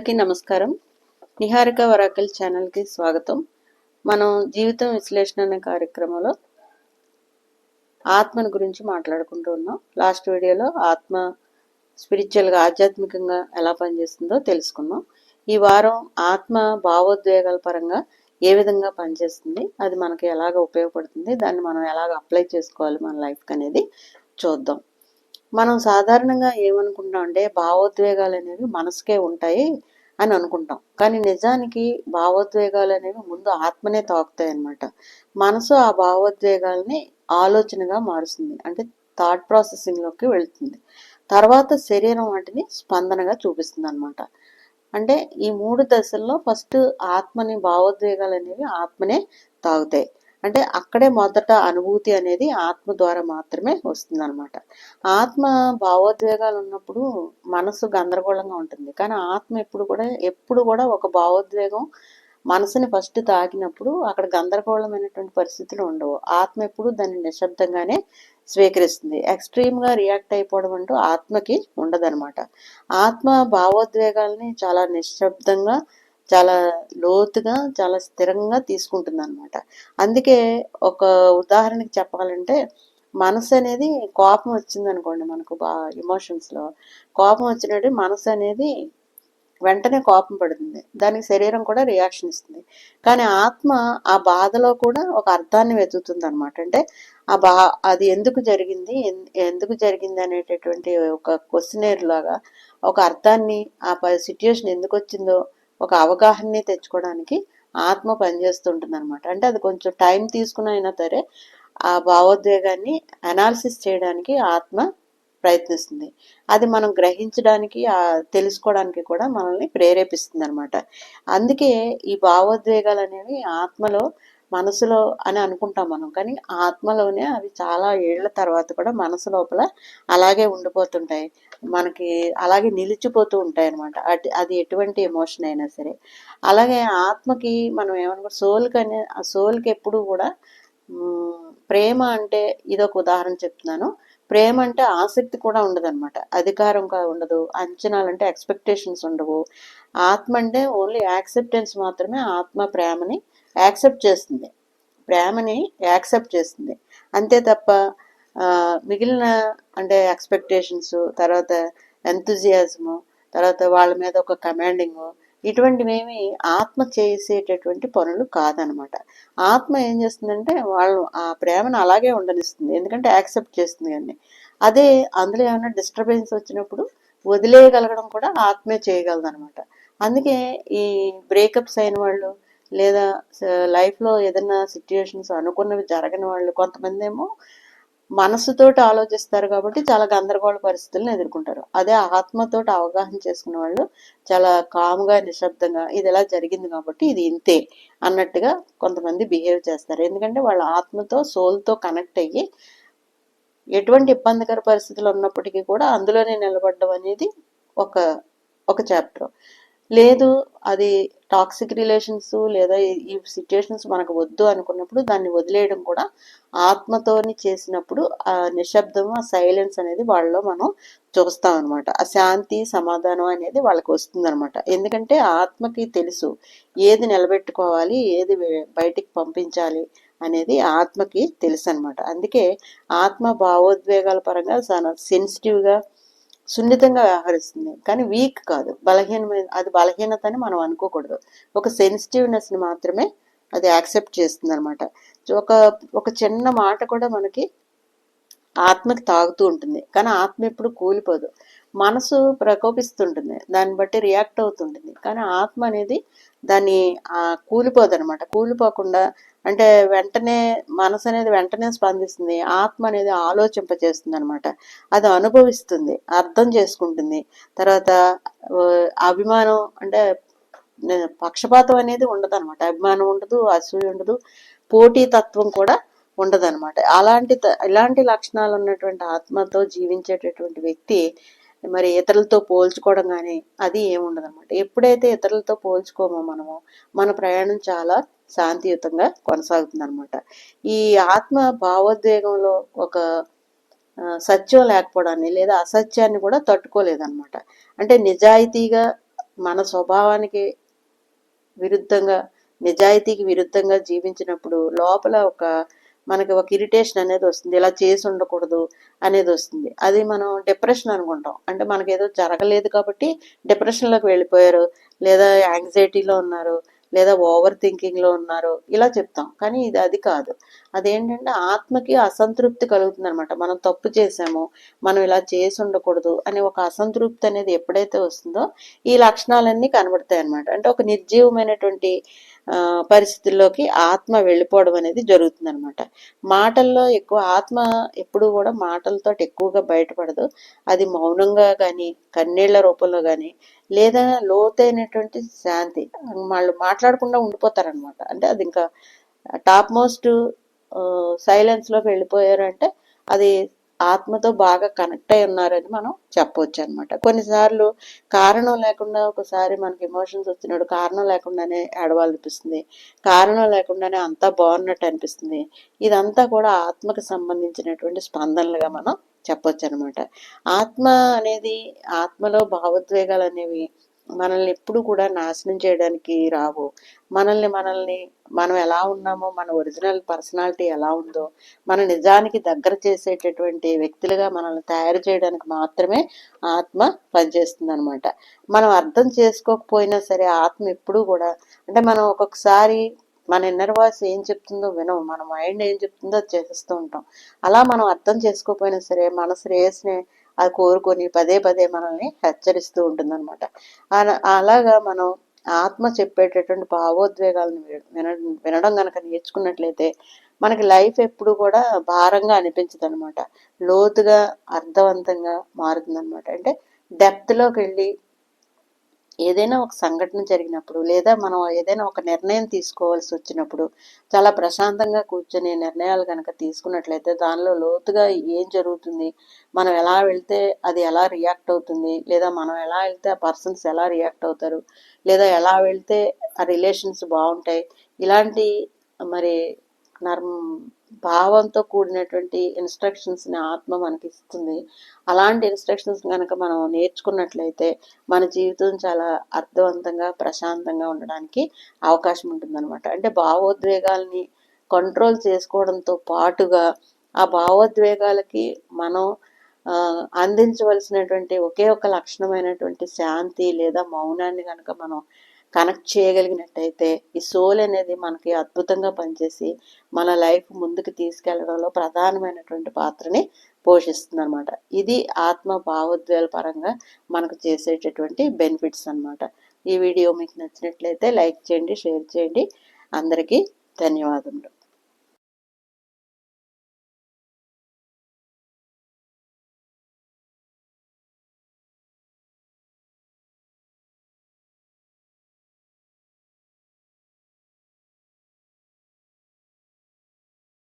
అందరికీ నమస్కారం. నిహారిక వరాకల్ ఛానల్కి స్వాగతం. మనం జీవితం విశ్లేషణ అనే కార్యక్రమంలో ఆత్మను గురించి మాట్లాడుకుంటూ ఉన్నాం. లాస్ట్ వీడియోలో ఆత్మ స్పిరిచువల్గా ఆధ్యాత్మికంగా ఎలా పనిచేస్తుందో తెలుసుకున్నాం. ఈ వారం ఆత్మ భావోద్వేగాల పరంగా ఏ విధంగా పనిచేస్తుంది అది మనకి ఎలాగ ఉపయోగపడుతుంది దాన్ని మనం ఎలాగ అప్లై చేసుకోవాలి మన లైఫ్కి అనేది చూద్దాం. మనం సాధారణంగా ఏమనుకుంటాం అంటే భావోద్వేగాలు అనేవి మనసుకే ఉంటాయి అని అనుకుంటాం. కానీ నిజానికి భావోద్వేగాలు అనేవి ముందు ఆత్మనే తాకుతాయి అన్నమాట. మనసు ఆ భావోద్వేగాల్ని ఆలోచనగా మారుస్తుంది. అంటే థాట్ ప్రాసెసింగ్లోకి వెళుతుంది. తర్వాత శరీరం వాటిని స్పందనగా చూపిస్తుంది అనమాట అంటే ఈ మూడు దశల్లో ఫస్ట్ ఆత్మని భావోద్వేగాలు అనేవి ఆత్మనే తాగుతాయి అంటే అక్కడే మొదట అనుభూతి అనేది ఆత్మ ద్వారా మాత్రమే వస్తుంది అనమాట ఆత్మ భావోద్వేగాలు ఉన్నప్పుడు మనసు గందరగోళంగా ఉంటుంది. కానీ ఆత్మ ఎప్పుడు కూడా ఎప్పుడు కూడా ఒక భావోద్వేగం మనసుని ఫస్ట్ తాకినప్పుడు అక్కడ గందరగోళమైనటువంటి పరిస్థితులు ఉండవు. ఆత్మ ఎప్పుడు దాన్ని నిశ్శబ్దంగానే స్వీకరిస్తుంది. ఎక్స్ట్రీమ్గా రియాక్ట్ అయిపోవడం అంటూ ఆత్మకి ఉండదనమాట ఆత్మ భావోద్వేగాల్ని చాలా నిశ్శబ్దంగా చాలా లోతుగా చాలా స్థిరంగా తీసుకుంటుంది అనమాట అందుకే ఒక ఉదాహరణకి చెప్పాలంటే మనసు అనేది కోపం వచ్చింది అనుకోండి మనకు బా ఎమోషన్స్లో కోపం వచ్చినట్టు మనసు అనేది వెంటనే కోపం పడుతుంది. దానికి శరీరం కూడా రియాక్షన్ ఇస్తుంది. కానీ ఆత్మ ఆ బాధలో కూడా ఒక అర్థాన్ని వెతుకుతుంది అనమాట అంటే ఆ బా అది ఎందుకు జరిగింది? ఎందుకు జరిగింది అనేటటువంటి ఒక క్వశ్చనేర్ లాగా ఒక అర్థాన్ని ఆ సిచ్యుయేషన్ ఎందుకు వచ్చిందో ఒక అవగాహనని తెచ్చుకోవడానికి ఆత్మ పనిచేస్తుంటుంది అనమాట అంటే అది కొంచెం టైం తీసుకుని అయినా సరే ఆ భావోద్వేగాన్ని అనాలిసిస్ చేయడానికి ఆత్మ ప్రయత్నిస్తుంది. అది మనం గ్రహించడానికి తెలుసుకోవడానికి కూడా మనల్ని ప్రేరేపిస్తుంది అనమాట అందుకే ఈ భావోద్వేగాలు అనేవి ఆత్మలో మనసులో అని అనుకుంటాం మనం. కానీ ఆత్మలోనే అవి చాలా ఏళ్ళ తర్వాత కూడా మనసు లోపల అలాగే ఉండిపోతుంటాయి. మనకి అలాగే నిలిచిపోతూ ఉంటాయి అనమాట అది ఎటువంటి ఎమోషన్ అయినా సరే. అలాగే ఆత్మకి మనం ఏమనుకో సోల్కి అనే ఆ సోల్కి ఎప్పుడు కూడా ప్రేమ అంటే ఇదొక ఉదాహరణ చెప్తున్నాను. ప్రేమ అంటే ఆసక్తి కూడా ఉండదన్నమాట. అధికారం ఉండదు. అంచనాలు అంటే ఎక్స్పెక్టేషన్స్ ఉండవు. ఆత్మ అంటే ఓన్లీ యాక్సెప్టెన్స్ మాత్రమే ఆత్మ ప్రేమని యాక్సెప్ట్ చేస్తుంది. ప్రేమని యాక్సెప్ట్ చేస్తుంది. అంతే తప్ప మిగిలిన అంటే ఎక్స్పెక్టేషన్స్ తర్వాత ఎంతజియాజము తర్వాత వాళ్ళ మీద ఒక కమాండింగ్ ఇటువంటివేమి ఆత్మ చేసేటటువంటి పనులు కాదనమాట. ఆత్మ ఏం చేస్తుందంటే వాళ్ళు ఆ ప్రేమను అలాగే ఉండనిస్తుంది. ఎందుకంటే యాక్సెప్ట్ చేస్తుంది కానీ అదే అందులో ఏమైనా డిస్టర్బెన్స్ వచ్చినప్పుడు వదిలేయగలగడం కూడా ఆత్మే చేయగలదనమాట. అందుకే ఈ బ్రేకప్స్ అయిన వాళ్ళు లేదా లైఫ్లో ఏదైనా సిచ్యుయేషన్స్ అనుకున్నవి జరగని వాళ్ళు కొంతమంది ఏమో మనసుతోటి ఆలోచిస్తారు కాబట్టి చాలా గందరగోళ పరిస్థితులను ఎదుర్కొంటారు. అదే ఆత్మతోటి అవగాహన చేసుకున్న వాళ్ళు చాలా కామ్గా నిశ్శబ్దంగా ఇది ఎలా జరిగింది కాబట్టి ఇది ఇంతే అన్నట్టుగా కొంతమంది బిహేవ్ చేస్తారు. ఎందుకంటే వాళ్ళ ఆత్మతో సోల్తో కనెక్ట్ అయ్యి ఎటువంటి ఇబ్బందికర పరిస్థితులు ఉన్నప్పటికీ కూడా అందులోనే నిలబడడం అనేది ఒక ఒక చాప్టర్. లేదు అది టాక్సిక్ రిలేషన్స్ లేదా ఈ సిచ్యుయేషన్స్ మనకు వద్దు అనుకున్నప్పుడు దాన్ని వదిలేయడం కూడా ఆత్మతోని చేసినప్పుడు ఆ నిశ్శబ్దం ఆ సైలెన్స్ అనేది వాళ్ళలో మనం చూస్తాం అనమాట ఆ శాంతి సమాధానం అనేది వాళ్ళకి వస్తుందన్నమాట. ఎందుకంటే ఆత్మకి తెలుసు ఏది నిలబెట్టుకోవాలి ఏది బయటికి పంపించాలి అనేది ఆత్మకి తెలుసు అనమాట అందుకే ఆత్మ భావోద్వేగాల పరంగా చాలా సెన్సిటివ్గా సున్నితంగా వ్యవహరిస్తుంది. కానీ వీక్ కాదు. బలహీనమైన అది బలహీనత అని మనం అనుకోకూడదు. ఒక సెన్సిటివ్నెస్ని మాత్రమే అది యాక్సెప్ట్ చేస్తుంది అనమాట ఒక ఒక చిన్న మాట కూడా మనకి ఆత్మకి తాగుతూ ఉంటుంది. కానీ ఆత్మ ఎప్పుడు కూలిపోదు. మనసు ప్రకోపిస్తుంటుంది. దాన్ని బట్టి రియాక్ట్ అవుతుంటుంది. కానీ ఆత్మ అనేది దాన్ని కూలిపోదు అనమాట కూలిపోకుండా అంటే వెంటనే మనసు అనేది వెంటనే స్పందిస్తుంది. ఆత్మ అనేది ఆలోచింపజేస్తుంది అనమాట అది అనుభవిస్తుంది. అర్థం చేసుకుంటుంది. తర్వాత అభిమానం అంటే పక్షపాతం అనేది ఉండదు అనమాట అభిమానం ఉండదు అసూయ ఉండదు. పోటీ తత్వం కూడా ఉండదన్నమాట. అలాంటి ఇలాంటి లక్షణాలు ఉన్నటువంటి ఆత్మతో జీవించేటటువంటి వ్యక్తి మరి ఇతరులతో పోల్చుకోవడం కానీ అది ఏముండదు అనమాట ఎప్పుడైతే ఇతరులతో పోల్చుకోమో మనము మన ప్రయాణం చాలా శాంతియుతంగా కొనసాగుతుంది అనమాట ఈ ఆత్మ భావోద్వేగంలో ఒక సత్యం లేకపోవడాన్ని లేదా అసత్యాన్ని కూడా తట్టుకోలేదన్నమాట. అంటే నిజాయితీగా మన స్వభావానికి విరుద్ధంగా నిజాయితీకి విరుద్ధంగా జీవించినప్పుడు లోపల ఒక మనకి ఒక ఇరిటేషన్ అనేది వస్తుంది. ఇలా చేసి ఉండకూడదు అనేది వస్తుంది. అది మనం డిప్రెషన్ అనుకుంటాం. అంటే మనకి ఏదో జరగలేదు కాబట్టి డిప్రెషన్లోకి వెళ్ళిపోయారు. లేదా యాంగ్జైటీలో ఉన్నారు. లేదా ఓవర్ థింకింగ్లో ఉన్నారు. ఇలా చెప్తాం. కానీ ఇది అది కాదు. అదేంటంటే ఆత్మకి అసంతృప్తి కలుగుతుంది అనమాట మనం తప్పు చేసాము. మనం ఇలా చేసి ఉండకూడదు అనే ఒక అసంతృప్తి అనేది ఎప్పుడైతే వస్తుందో ఈ లక్షణాలన్నీ కనబడతాయి అనమాట అంటే ఒక నిర్జీవమైనటువంటి పరిస్థితుల్లోకి ఆత్మ వెళ్ళిపోవడం అనేది జరుగుతుంది అనమాట మాటల్లో ఎక్కువ ఆత్మ ఎప్పుడు కూడా మాటలతో ఎక్కువగా బయటపడదు. అది మౌనంగా కానీ కన్నీళ్ళ రూపంలో కానీ లేదా లోతైనటువంటి శాంతి. వాళ్ళు మాట్లాడకుండా ఉండిపోతారనమాట అంటే అది ఇంకా టాప్ మోస్ట్ సైలెన్స్లోకి వెళ్ళిపోయారంటే అది ఆత్మతో బాగా కనెక్ట్ అయి ఉన్నారని మనం చెప్పవచ్చు అనమాట కొన్నిసార్లు కారణం లేకుండా ఒకసారి మనకి ఎమోషన్స్ వచ్చినప్పుడు కారణం లేకుండానే ఏడవాలనిపిస్తుంది కారణం లేకుండానే అంతా బాగున్నట్టు అనిపిస్తుంది. ఇదంతా కూడా ఆత్మకు సంబంధించినటువంటి స్పందనలుగా మనం చెప్పొచ్చు అనమాట ఆత్మ అనేది ఆత్మలో భావోద్వేగాలు అనేవి మనల్ని ఎప్పుడు కూడా నాశనం చేయడానికి రావు. మనల్ని మనల్ని మనం ఎలా ఉన్నామో మన ఒరిజినల్ పర్సనాలిటీ ఎలా ఉందో మన నిజానికి దగ్గర చేసేటటువంటి వ్యక్తులుగా మనల్ని తయారు చేయడానికి మాత్రమే ఆత్మ పనిచేస్తుంది అనమాట మనం అర్థం చేసుకోకపోయినా సరే ఆత్మ ఎప్పుడు కూడా అంటే మనం ఒక్కొక్కసారి మన ఇన్నర్ వాయిస్ ఏం చెప్తుందో వినం మన మైండ్ ఏం చెప్తుందో అది చేసేస్తూ ఉంటాం. అలా మనం అర్థం చేసుకోకపోయినా సరే మన శ్రేయస్ని అది కోరుకొని పదే పదే మనల్ని హెచ్చరిస్తూ ఉంటుంది అనమాట అలాగా మనం ఆత్మ చెప్పేటటువంటి భావోద్వేగాలను వినడం వినడం కనుక నేర్చుకున్నట్లయితే మనకి లైఫ్ ఎప్పుడు కూడా భారంగా అనిపించదు అనమాట లోతుగా అర్థవంతంగా మారుతుంది అనమాట అంటే డెప్త్లోకి వెళ్ళి ఏదైనా ఒక సంఘటన జరిగినప్పుడు లేదా మనం ఏదైనా ఒక నిర్ణయం తీసుకోవాల్సి వచ్చినప్పుడు చాలా ప్రశాంతంగా కూర్చొని నిర్ణయాలు కనుక తీసుకున్నట్లయితే దానిలో లోతుగా ఏం జరుగుతుంది? మనం ఎలా వెళ్తే అది ఎలా రియాక్ట్ అవుతుంది? లేదా మనం ఎలా వెళ్తే ఆ పర్సన్స్ ఎలా రియాక్ట్ అవుతారు? లేదా ఎలా వెళ్తే ఆ రిలేషన్స్ బాగుంటాయి? ఇలాంటి మరి నర్మ భావంతో కూడినటువంటి ఇన్స్ట్రక్షన్స్ని ఆత్మ మనకి ఇస్తుంది. అలాంటి ఇన్స్ట్రక్షన్స్ కనుక మనం నేర్చుకున్నట్లయితే మన జీవితం చాలా అర్థవంతంగా ప్రశాంతంగా ఉండడానికి అవకాశం ఉంటుందన్నమాట. అంటే భావోద్వేగాల్ని కంట్రోల్ చేసుకోవడంతో పాటుగా ఆ భావోద్వేగాలకి మనం అందించవలసినటువంటి ఒకే ఒక లక్షణమైనటువంటి శాంతి లేదా మౌనాన్ని కనుక మనం కనెక్ట్ చేయగలిగినట్టయితే ఈ సోల్ అనేది మనకి అద్భుతంగా పనిచేసి మన లైఫ్ ముందుకు తీసుకెళ్ళడంలో ప్రధానమైనటువంటి పాత్రని పోషిస్తుంది అనమాట ఇది ఆత్మ భావోద్వేల పరంగా మనకు చేసేటటువంటి బెనిఫిట్స్ అనమాట ఈ వీడియో మీకు నచ్చినట్లయితే లైక్ చేయండి షేర్ చేయండి. అందరికీ ధన్యవాదములు.